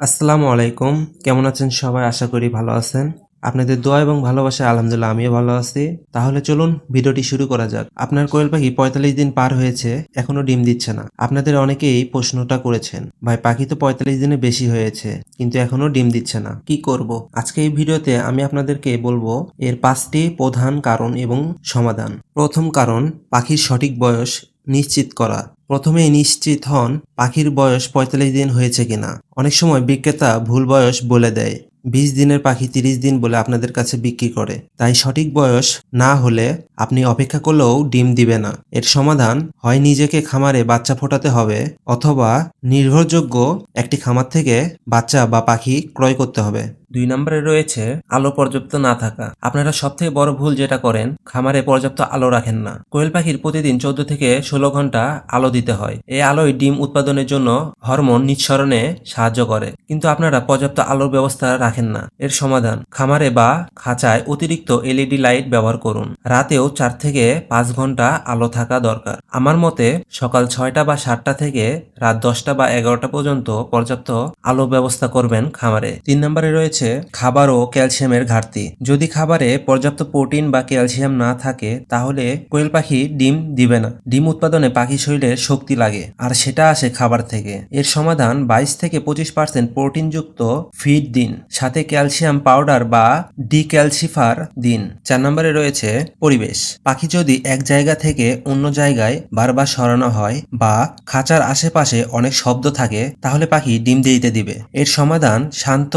আসসালামু আলাইকুম। কেমন আছেন সবাই? আশা করি ভালো আছেন। আপনাদের দোয়া এবং ভালোবাসা আলহামদুলিল্লাহ আমিও ভালো আছি। তাহলে চলুন ভিডিওটি শুরু করা যাক। আপনার কোয়েল পাখি পঁয়তাল্লিশ দিন পার হয়েছে, এখনও ডিম দিচ্ছে না। আপনাদের অনেকেই প্রশ্নটা করেছেন, ভাই, পাখি তো পঁয়তাল্লিশ দিনে বেশি হয়েছে, কিন্তু এখনও ডিম দিচ্ছে না। কি করব? আজকে এই ভিডিওতে আমি আপনাদেরকে বলব এর পাঁচটি প্রধান কারণ এবং সমাধান। প্রথম কারণ, পাখির সঠিক বয়স নিশ্চিত করা। প্রথমেই নিশ্চিত হন পাখির বয়স পঁয়তাল্লিশ দিন হয়েছে কিনা। অনেক সময় বিক্রেতা ভুল বয়স বলে দেয়। বিশ দিনের পাখি তিরিশ দিন বলে আপনাদের কাছে বিক্রি করে। তাই সঠিক বয়স না হলে আপনি অপেক্ষা করলেও ডিম দিবে না। এর সমাধান হয় নিজেকে খামারে বাচ্চা ফোটাতে হবে অথবা নির্ভরযোগ্য একটি খামার থেকে বাচ্চা বা পাখি ক্রয় করতে হবে। দুই নম্বরে রয়েছে আলো পর্যাপ্ত না থাকা। আপনারা সব থেকে বড় ভুল যেটা করেন, খামারে পর্যাপ্ত আলো রাখেন না। কোয়েল পাখির প্রতিদিন চোদ্দ থেকে ষোলো ঘণ্টা আলো দিতে হয়। এই আলোয় ডিম উৎপাদনের জন্য হরমোন নিঃসরণে সাহায্য করে। কিন্তু আপনারা পর্যাপ্ত আলোর ব্যবস্থা রাখেন না। এর সমাধান, খামারে বা খাঁচায় অতিরিক্ত এলইডি লাইট ব্যবহার করুন। রাতেও চার থেকে পাঁচ ঘণ্টা আলো থাকা দরকার। আমার মতে, সকাল ছয়টা বা সাতটা থেকে রাত দশটা বা এগারোটা পর্যন্ত পর্যাপ্ত আলো ব্যবস্থা করবেন খামারে। তিন নম্বরে রয়েছে খাবার ও ক্যালসিয়ামের ঘাটতি। যদি খাবারে পর্যাপ্ত প্রোটিন বা ক্যালসিয়াম না থাকে, তাহলে কোয়েল পাখি ডিম দিবে না। ডিম উৎপাদনে পাখি শরীরে শক্তি লাগে, আর সেটা আসে খাবার থেকে। এর সমাধান বাইশ থেকে পঁচিশ পার্সেন্ট প্রোটিনযুক্ত ফিড দিন, সাথে ক্যালসিয়াম পাউডার বা ডিক্যালসিফার দিন। চার নম্বরে রয়েছে পরিবেশ। পাখি যদি এক জায়গা থেকে অন্য জায়গায় বারবার সরানো হয় বা খাঁচার আশেপাশে অনেক শব্দ থাকে, তাহলে পাখি ডিম দিতে দিবে। এর সমাধান শান্ত,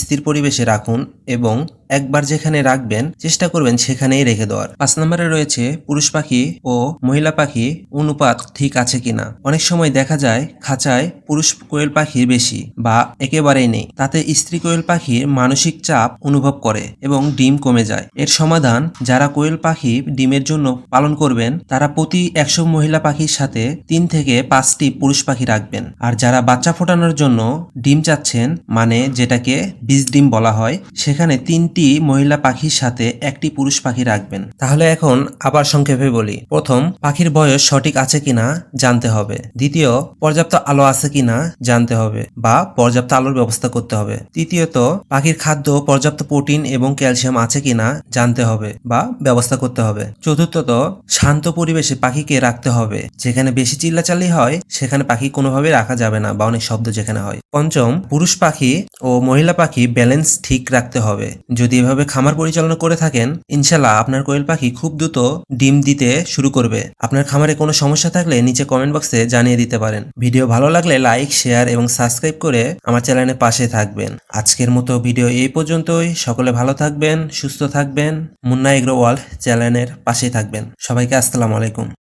স্থির পরিবেশে রাখুন এবং একবার যেখানে রাখবেন, চেষ্টা করবেন সেখানেই রেখে দেওয়ার। পাঁচ নম্বরে রয়েছে পুরুষ পাখি ও মহিলা পাখি, অনুপাত ঠিক আছে কিনা? অনেক সময় দেখা যায় খাঁচায় পুরুষ কোয়েল পাখি বেশি বা একেবারেই নেই। তাতে স্ত্রী কোয়েল পাখির মানসিক চাপ অনুভব করে এবং ডিম কমে যায়। এর সমাধান যারা কোয়েল পাখি ডিমের জন্য পালন করবেন, তারা প্রতি একশো মহিলা পাখির সাথে তিন থেকে পাঁচটি পুরুষ পাখি রাখবেন। আর যারা বাচ্চা ফোটানোর জন্য ডিম চাচ্ছেন মানে যেটাকে বীজ ডিম বলা হয়, সেখানে তিনটি মহিলা পাখির সাথে একটি পুরুষ পাখি রাখবেন। তাহলে এখন আবার সংক্ষেপে বলি। প্রথম, পাখির বয়স সঠিক আছে কিনা জানতে হবে। দ্বিতীয়, পর্যাপ্ত আলো আছে কিনা জানতে হবে বা পর্যাপ্ত আলোর ব্যবস্থা করতে হবে। তৃতীয়ত, পাখির খাদ্য, পর্যাপ্ত প্রোটিন এবং ক্যালসিয়াম আছে কিনা জানতে হবে বা ব্যবস্থা করতে হবে। চতুর্থত, শান্ত পরিবেশে পাখিকে রাখতে হবে। যেখানে বেশি চিল্লাচাল্লি হয়, সেখানে পাখি কোনোভাবে রাখা যাবে না বা অনেক শব্দ যেখানে হয়। পঞ্চম, পুরুষ পাখি ও মহিলা পাখি ব্যালেন্স ঠিক রাখতে হবে। যদি এভাবে খামার পরিচালনা করে থাকেন ইনশাল্লাহ আপনার কোয়েল পাখি খুব দ্রুত ডিম দিতে শুরু করবে। আপনার খামারে কোনো সমস্যা থাকলে নিচে কমেন্ট বক্সে জানিয়ে দিতে পারেন। ভিডিও ভালো লাগলে লাইক, শেয়ার এবং সাবস্ক্রাইব করে আমার চ্যানেলের পাশে থাকবেন। আজকের মতো ভিডিও এই পর্যন্তই। সকলে ভালো থাকবেন, সুস্থ থাকবেন। মুন্না এগ্রো ওয়ার্ল্ড চ্যানেলের পাশেই থাকবেন। সবাইকে আসসালামু আলাইকুম।